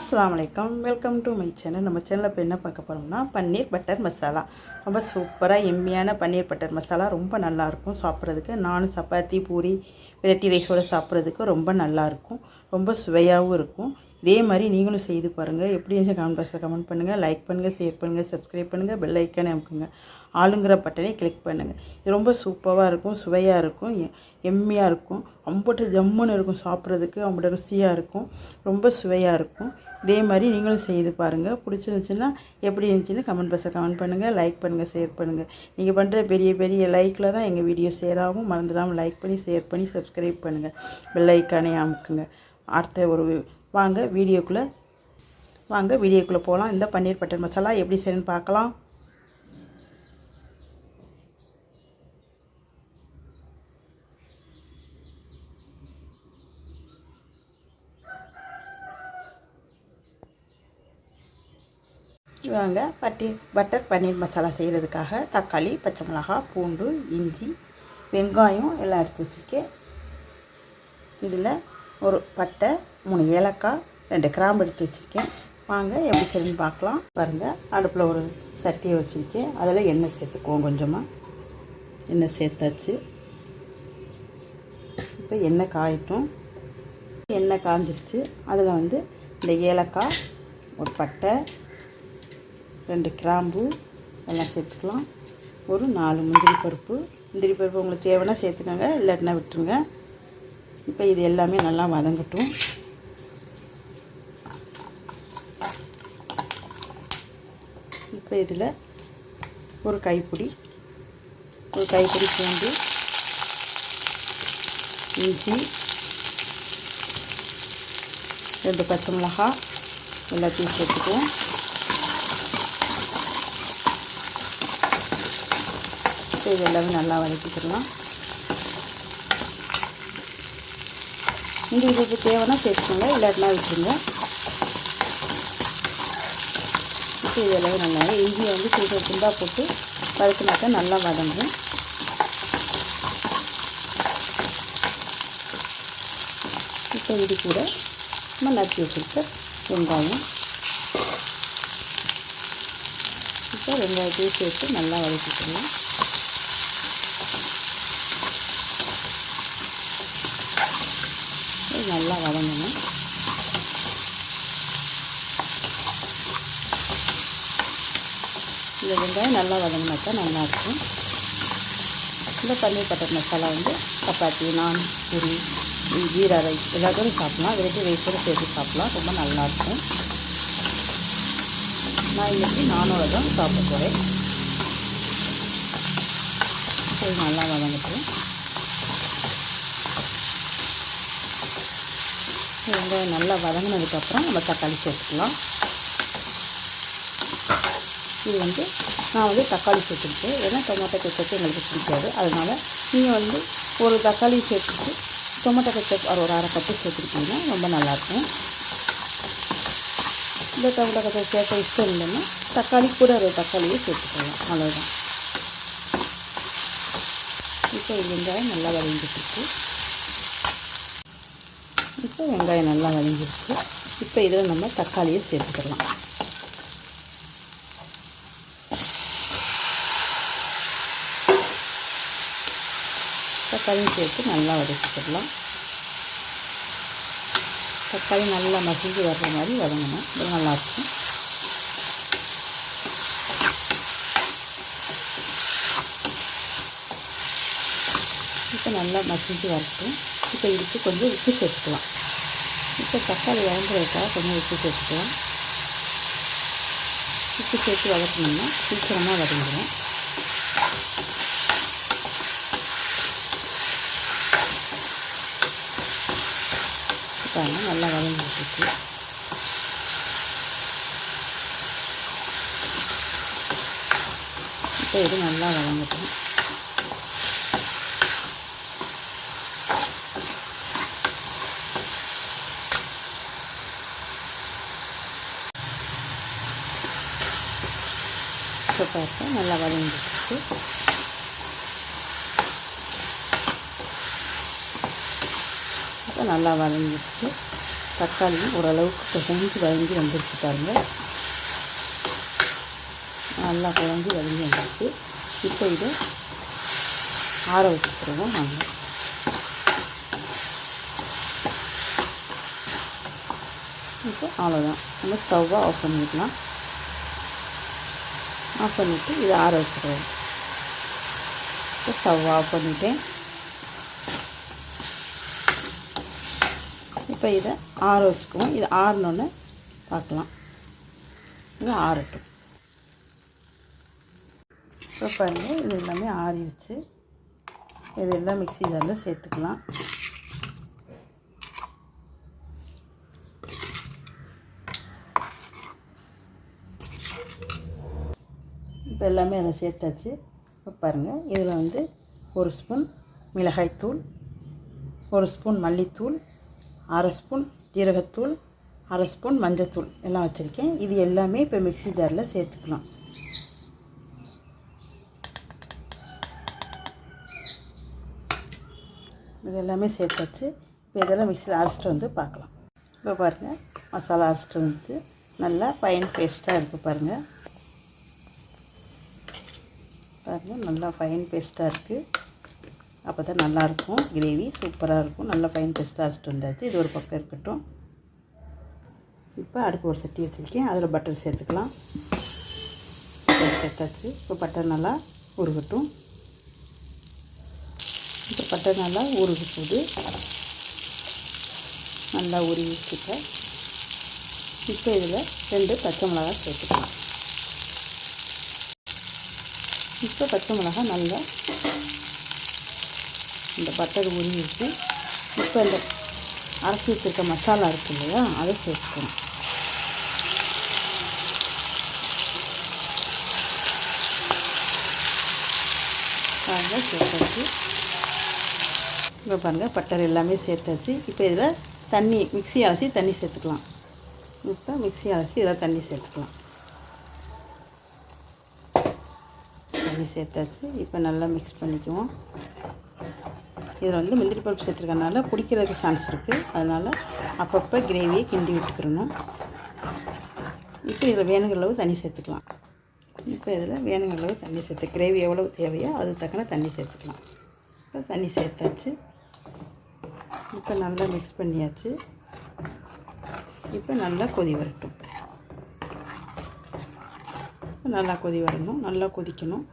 அஸ்லாம் வலைக்கம் welcome to my channel நம்ம சேனலில் இப்போ என்ன பார்க்க போகிறோம்னா பன்னீர் பட்டர் மசாலா ரொம்ப சூப்பராக எம்மியான பன்னீர் பட்டர் மசாலா ரொம்ப நல்லாயிருக்கும் சாப்பிட்றதுக்கு. நானும் சப்பாத்தி பூரி வெரைட்டி ரைஸோடு சாப்பிட்றதுக்கு ரொம்ப நல்லாயிருக்கும். ரொம்ப சுவையாகவும் இருக்கும். இதே மாதிரி நீங்களும் செய்து பாருங்கள் எப்படி இருந்துச்சு கமெண்ட் பாக்ஸில் கமெண்ட் பண்ணுங்கள் லைக் பண்ணுங்கள் ஷேர் பண்ணுங்கள் சப்ஸ்கிரைப் பண்ணுங்கள் பெல் ஐக்கானே அமுக்குங்க. ஆளுங்கிற பட்டனை கிளிக் பண்ணுங்கள் இது ரொம்ப சூப்பராக இருக்கும் சுவையாக இருக்கும் எ- எம்மியாக இருக்கும். அம்புட்டு ஜம்முன்னு இருக்கும் சாப்பிட்றதுக்கு அம்புட்டு ருசியாக இருக்கும். ரொம்ப சுவையாக இருக்கும். இதே மாதிரி நீங்களும் செய்து பாருங்கள் பிடிச்சிருந்துச்சுன்னா எப்படி இருந்துச்சுன்னு கமெண்ட் பாக்ஸில் கமெண்ட் பண்ணுங்கள் லைக் பண்ணுங்கள் ஷேர் பண்ணுங்கள் நீங்கள் பண்ணுற பெரிய பெரிய லைக்கில் தான் எங்கள் வீடியோ ஷேர் ஆகும். மறந்துடாமல் லைக் பண்ணி ஷேர் பண்ணி சப்ஸ்கிரைப் பண்ணுங்கள் பெல் ஐக்கானே அமுக்குங்க. அடுத்த ஒரு வாங்க வீடியோக்குள்ளே. வாங்க வீடியோக்குள்ளே போகலாம் இந்த பன்னீர் பட்டர் மசாலா எப்படி செய்யணும்னு பார்க்கலாம். வாங்க பட்டி பட்டர் பன்னீர் மசாலா செய்கிறதுக்காக தக்காளி பச்சை மிளகாய் பூண்டு இஞ்சி வெங்காயம் எல்லாம் எடுத்து வச்சுருக்கேன். இதில் ஒரு பட்டை மூணு ஏலக்காய் ரெண்டு கிராம்பு எடுத்து வச்சுருக்கேன். வாங்க எப்படி செய்யணும்னு பார்க்கலாம். பாருங்கள் அடுப்பில் ஒரு சட்டியை வச்சுருக்கேன். அதில் எண்ணெய் சேர்த்துக்குவோம் கொஞ்சமாக எண்ணெய் சேர்த்தாச்சு. இப்போ எண்ணெய் காயட்டும். எண்ணெய் காஞ்சிருச்சு. அதில் வந்து இந்த ஏலக்காய் ஒரு பட்டை ரெண்டு கிராம்பு எல்லாம் சேர்த்துக்கலாம். ஒரு நாலு முந்திரி பருப்பு. முந்திரி பருப்பு உங்களுக்கு தேவைன்னா சேர்த்துக்கோங்க இல்லாட்டினா விட்டுருங்க. இப்போ இது எல்லாமே நல்லா வதங்கட்டும். இப்போ இதில் ஒரு கைப்பிடி ஒரு கைப்பிடி பூண்டு இஞ்சி ரெண்டு பச்சை மிளகாய் எல்லாத்தையும் சேர்த்துக்குவோம். இப்போ இது எல்லாமே நல்லா வதக்கிக்கிடலாம் நீங்கள் இதுக்கு தேவைன்னா சேர்த்துக்கோங்க இல்லாட்டினா விட்டுருங்க. இப்போ இதெல்லாம் நல்லா இஞ்சியை வந்து சிறு துண்டாக போட்டு வறுத்துனாக்கா நல்லா வதங்கும். இப்போ இது கூட நம்ம நறுக்கி வச்சுருக்க வெங்காயம். இப்போ வெங்காயத்தையும் சேர்த்து நல்லா வதக்கிக்கலாம் இது நல்லா வதங்கணும் இந்த வெங்காயம் நல்லா வதங்கினாக்கா நல்லாயிருக்கும் இந்த பன்னீர் பட்டர் மசாலா வந்து சப்பாத்தி நான் பூரி ஜீரா ரைஸ் எல்லாத்தோடும் சாப்பிட்லாம். வெரைட்டி ரைஸோடு சேர்த்து சாப்பிட்லாம். ரொம்ப நல்லாயிருக்கும் நான் இன்றைக்கி நானோட தான் சாப்பிட போகிறேன் சரி நல்லா வதங்கட்டும். வெங்காயம் நல்லா வதங்கினதுக்கப்புறம் நம்ம தக்காளி சேர்த்துக்கலாம். இது வந்து நான் வந்து தக்காளி சேர்த்துருக்கேன் ஏன்னா டொமேட்டோ கெச்சப் எங்களுக்கு பிடிக்காது. அதனால் நீங்கள் வந்து ஒரு தக்காளி சேர்த்துட்டு டொமேட்டோ கெச்சப் ஒரு ஒரு அரை கப்பு சேர்த்துருக்கீங்கன்னா ரொம்ப நல்லாயிருக்கும். இந்த டொமேட்டோ கெச்சப் சேர்க்க இஷ்டம் இல்லைன்னா தக்காளி கூட ஒரு தக்காளியை சேர்த்துக்கலாம். அவ்வளோதான் இப்போ இது வெங்காயம் நல்லா வதங்கிட்டு இப்போ வெங்காயம் நல்லா வதங்கிருச்சு இப்போ இதில் நம்ம தக்காளியை சேர்த்துக்கலாம். தக்காளியும் சேர்த்து நல்லா வதக்கிக்கிடலாம் தக்காளி நல்லா மசிஞ்சு வர்ற மாதிரி வதங்கணும். இது நல்லாயிருக்கும் இப்போ நல்லா மசிஞ்சு வரட்டும். இப்போ இதுக்கு கொஞ்சம் உப்பு சேர்த்துக்கலாம். இப்போ தக்காளி வளர்ந்துருக்கா கொஞ்சம் உப்பு சேர்த்துக்கலாம். உப்பு சேர்த்து வளர்க்கணும்னா சீக்கிரமாக வதங்கிடும். பாருங்க நல்லா வதங்கிட்டு இப்போ இது நல்லா வதங்கட்டும். இப்போ பார்த்தா நல்லா வதங்கிடுச்சு. இப்போ நல்லா வதங்கிட்டு தக்காளியும் ஓரளவுக்கு குழஞ்சி வதங்கி வந்துருச்சு பாருங்கள் நல்லா குழஞ்சி வதங்கி வந்துருச்சு. இப்போ இதை ஆற வச்சுக்கிறோம் நாங்கள் இப்போ அவ்வளோதான் நம்ம ஸ்டவ்வை ஆஃப் பண்ணிடலாம். ஆஃப் பண்ணிவிட்டு இதை ஆற வச்சுருவோம் இப்போ ஸ்டவ் ஆஃப் பண்ணிட்டேன். இப்போ இதை ஆற வச்சுக்குவோம். இது ஆறினோன்னே பார்க்கலாம். இது ஆறட்டும். இப்போ பாருங்கள் இது எல்லாமே ஆறிடுச்சு. இது எல்லாம் மிக்ஸி ஜாரில் சேர்த்துக்கலாம். இப்போ எல்லாமே அதை சேர்த்தாச்சு. இப்போ பாருங்கள் இதில் வந்து ஒரு ஸ்பூன் மிளகாய்த்தூள் ஒரு ஸ்பூன் மல்லித்தூள் அரை ஸ்பூன் ஜீரகத்தூள் அரை ஸ்பூன் மஞ்சத்தூள் எல்லாம் வச்சுருக்கேன். இது எல்லாமே இப்போ மிக்சி ஜாரில் சேர்த்துக்கலாம். இது எல்லாமே சேர்த்தாச்சு. இப்போ இதெல்லாம் மிக்சியில் அரைச்சிட்டு வந்து பார்க்கலாம். இப்போ பாருங்கள் மசாலா அரைச்சிட்டு வந்து நல்லா ஃபைன் பேஸ்ட்டாக இருக்குது பாருங்கள் பாருங்கள் நல்லா ஃபைன் பேஸ்ட்டாக இருக்குது அப்போ தான் நல்லாயிருக்கும். கிரேவி சூப்பராக இருக்கும். நல்லா ஃபைன் டெஸ்ட்டாக அரைச்சிட்டு வந்தாச்சு. இது ஒரு பக்கம் இருக்கட்டும். இப்போ அடுப்பு ஒரு சட்டி வச்சுருக்கேன். அதில் பட்டர் சேர்த்துக்கலாம். சேர்த்தாச்சு. இப்போ பட்டர் நல்லா உருகட்டும். இப்போ பட்டர் நல்லா உருகு போகுது நல்லா உருகிச்சுக்க இப்போ இதில் ரெண்டு பச்சை மிளகா சேர்த்துக்கலாம். இப்போ பச்சை மிளகா நல்லா இந்த பட்டர் உருவிட்டு இப்போ இந்த அரைச்சி வச்சுருக்க மசாலா இருக்கு இல்லையா அதை சேர்த்துக்கணும். பாருங்கள் சேர்த்தாச்சு. இப்போ பாருங்கள் பட்டர் எல்லாமே சேர்த்தாச்சு. இப்போ இதில் தண்ணி மிக்சி அலசி தண்ணி சேர்த்துக்கலாம். இப்போ மிக்சி அலசி இதில் தண்ணி சேர்த்துக்கலாம். தண்ணி சேர்த்தாச்சு. இப்போ நல்லா மிக்ஸ் பண்ணிக்குவோம். இதில் வந்து முந்திரி பருப்பு சேர்த்துருக்கனால பிடிக்கிறதுக்கு சான்ஸ் இருக்குது அதனால் அப்பப்போ கிரேவியை கிண்டி விட்டுக்கிறணும் இப்போ இதில் வேணுங்கிற அளவு தண்ணி சேர்த்துக்கலாம். இப்போ இதில் வேணுங்கிற அளவு தண்ணி சேர்த்து கிரேவி எவ்வளோ தேவையோ அது தக்கன தண்ணி சேர்த்துக்கலாம். இப்போ தண்ணி சேர்த்தாச்சு. இப்போ நல்லா மிக்ஸ் பண்ணியாச்சு. இப்போ நல்லா கொதி வரட்டும். நல்லா கொதி வரணும். நல்லா கொதிக்கணும்.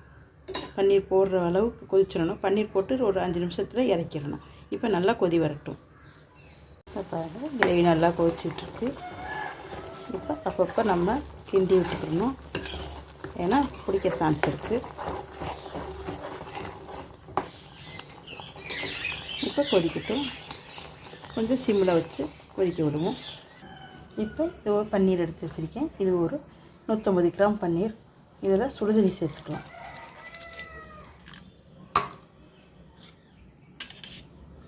பன்னீர் போடுற அளவுக்கு கொதிச்சிடணும். பன்னீர் போட்டு ஒரு அஞ்சு நிமிஷத்தில் இறக்கிடணும். இப்போ நல்லா கொதி வரட்டும். இப்போ பாருங்கள் கிரேவி நல்லா கொதிச்சிட்ருக்கு. இப்போ அப்பப்போ நம்ம கிண்டி விட்டுக்கணும். ஏன்னா பிடிக்க சான்ஸ் இருக்குது இப்போ கொதிக்கட்டும். கொஞ்சம் சிம்மில் வச்சு கொதிக்க விடுவோம். இப்போ இது ஒரு பன்னீர் எடுத்து வச்சுருக்கேன். இது ஒரு நூற்றம்பது கிராம் பன்னீர். இதில் சுடுதண்ணி சேர்த்துக்கலாம்.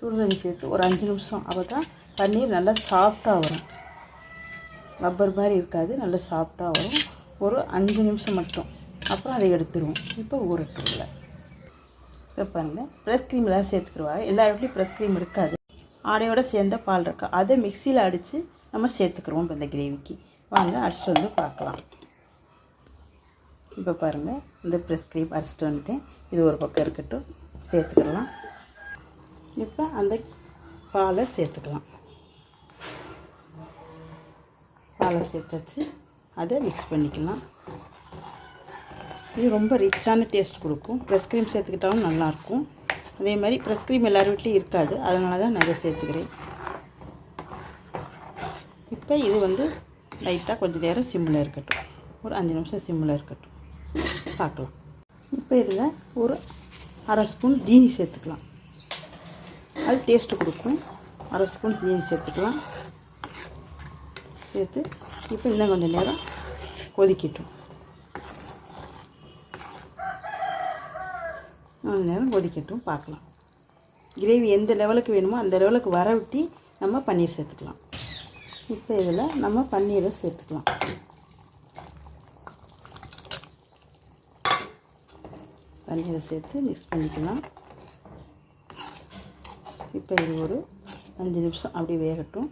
சுடுதண்ணி சேர்த்து ஒரு அஞ்சு நிமிஷம் அப்போ தான் பன்னீர் நல்லா சாஃப்டாக வரும். ரப்பர் மாதிரி இருக்காது நல்லா சாஃப்டாக வரும். ஒரு அஞ்சு நிமிஷம் மட்டும். அப்புறம் அதை எடுத்துருவோம். இப்போ ஊறட்டும்ல. இப்போ பாருங்கள் ப்ரெஸ் க்ரீம்லாம் சேர்த்துக்கிடுவாங்க. எல்லா இடத்துலையும் ப்ரெஸ் க்ரீம் இருக்காது. ஆடையோட சேர்ந்த பால் இருக்கா? அதை மிக்சியில் அடித்து நம்ம சேர்த்துக்குருவோம் இப்போ இந்த கிரேவிக்கு வாங்க அடிச்சுட்டு வந்து பார்க்கலாம். இப்போ பாருங்கள் இந்த ப்ரெஸ் க்ரீம் அரைச்சிட்டு வந்துட்டேன். இது ஒரு பக்கம் இருக்கட்டும். சேர்த்துக்கலாம் இப்போ அந்த பாலை சேர்த்துக்கலாம். பாலை சேர்த்தாச்சு. அதை மிக்ஸ் பண்ணிக்கலாம். இது ரொம்ப ரிச்சான டேஸ்ட் கொடுக்கும். ப்ரெஸ் க்ரீம் சேர்த்துக்கிட்டாலும் நல்லாயிருக்கும். அதே மாதிரி ப்ரெஸ் க்ரீம் எல்லார் வீட்லேயும் இருக்காது. அதனால தான் நிறைய சேர்த்துக்கிறேன். இப்போ இது வந்து லைட்டாக கொஞ்சம் நேரம் சிம்மில் இருக்கட்டும். ஒரு அஞ்சு நிமிஷம் சிம்மில் இருக்கட்டும். பார்க்கலாம். இப்போ இதில் ஒரு அரை ஸ்பூன் ஜீனி சேர்த்துக்கலாம். அது டேஸ்ட்டு கொடுக்கும். அரை ஸ்பூன் ஜீனி சேர்த்துக்கலாம் சேர்த்து இப்போ இன்னும் கொஞ்சம் நேரம் கொதிக்கட்டும். கொஞ்சம் நேரம் கொதிக்கட்டும் பார்க்கலாம். கிரேவி எந்த லெவலுக்கு வேணுமோ அந்த லெவலுக்கு வர விட்டி நம்ம பன்னீர் சேர்த்துக்கலாம். இப்போ இதில் நம்ம பன்னீரை சேர்த்துக்கலாம். பன்னீரை சேர்த்து மிக்ஸ் பண்ணிக்கலாம். இப்போ இது ஒரு அஞ்சு நிமிஷம் அப்படி வேகட்டும்.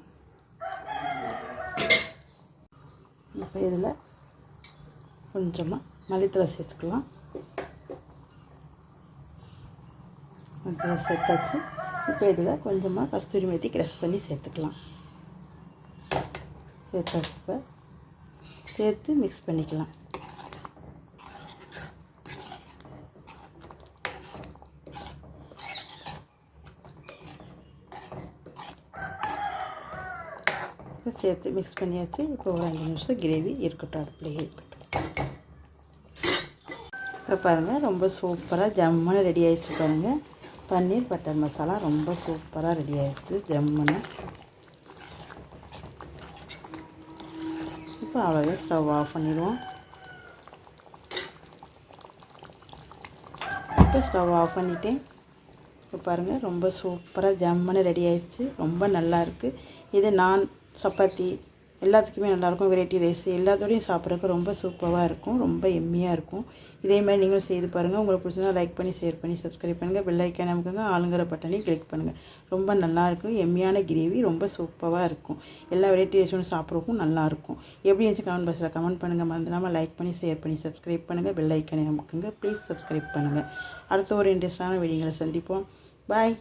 இப்போ இதில் கொஞ்சமாக மல்லித்தலை சேர்த்துக்கலாம். மல்லித்தலை சேர்த்தாச்சு. இப்போ இதில் கொஞ்சமாக கஸ்தூரி மேத்தி க்ரஷ் பண்ணி சேர்த்துக்கலாம். சேர்த்தாச்சு இப்போ. சேர்த்து மிக்ஸ் பண்ணிக்கலாம் இப்போ சேர்த்து மிக்ஸ் பண்ணியாச்சு இப்போ ஒரு அஞ்சு நிமிஷம் கிரேவி இருக்கட்டும் அடுப்புலேயே இருக்கட்டும். இப்போ பாருங்கள் ரொம்ப சூப்பராக ஜம்முன்னு ரெடி ஆகிடுச்சு பாருங்கள் பன்னீர் பட்டர் மசாலா ரொம்ப சூப்பராக ரெடி ஆகிடுச்சு ஜம்முன்னு. இப்போ அவ்வளோவே ஸ்டவ் ஆஃப் பண்ணிடுவோம். இப்போ ஸ்டவ் ஆஃப் பண்ணிட்டேன். இப்போ பாருங்கள் ரொம்ப சூப்பராக ஜம்முன்னு ரெடி ஆயிடுச்சு ரொம்ப நல்லா இருக்குது இது நான் சப்பாத்தி எல்லாத்துக்குமே நல்லாயிருக்கும் வெரைட்டி ரைஸ் எல்லாத்தோடையும் சாப்பிட்றதுக்கு ரொம்ப சூப்பராக இருக்கும். ரொம்ப எம்மியாக இருக்கும். இதே மாதிரி நீங்களும் செய்து பாருங்கள் உங்களுக்கு பிடிச்சதா லைக் பண்ணி ஷேர் பண்ணி சப்ஸ்கிரைப் பண்ணுங்கள் பெல் ஐக்கான் நமக்குங்க ஆளுங்கிற பட்டனையும் கிளிக் பண்ணுங்கள் ரொம்ப நல்லாயிருக்கும் எம்மியான கிரேவி ரொம்ப சூப்பராக இருக்கும். எல்லா வெரைட்டி ரைஸும் சாப்பிட்றதுக்கும் நல்லாயிருக்கும் எப்படி இருந்துச்சு கமெண்ட் பாக்ஸில் கமெண்ட் பண்ணுங்கள் மறந்துடாமல் லைக் பண்ணி ஷேர் பண்ணி சப்ஸ்கிரைப் பண்ணுங்கள் பெல் ஐக்கானை நமக்குங்க ப்ளீஸ் சப்ஸ்கிரைப் பண்ணுங்கள் அடுத்த ஒரு இன்ட்ரெஸ்டான வீடியோங்களை சந்திப்போம். பாய்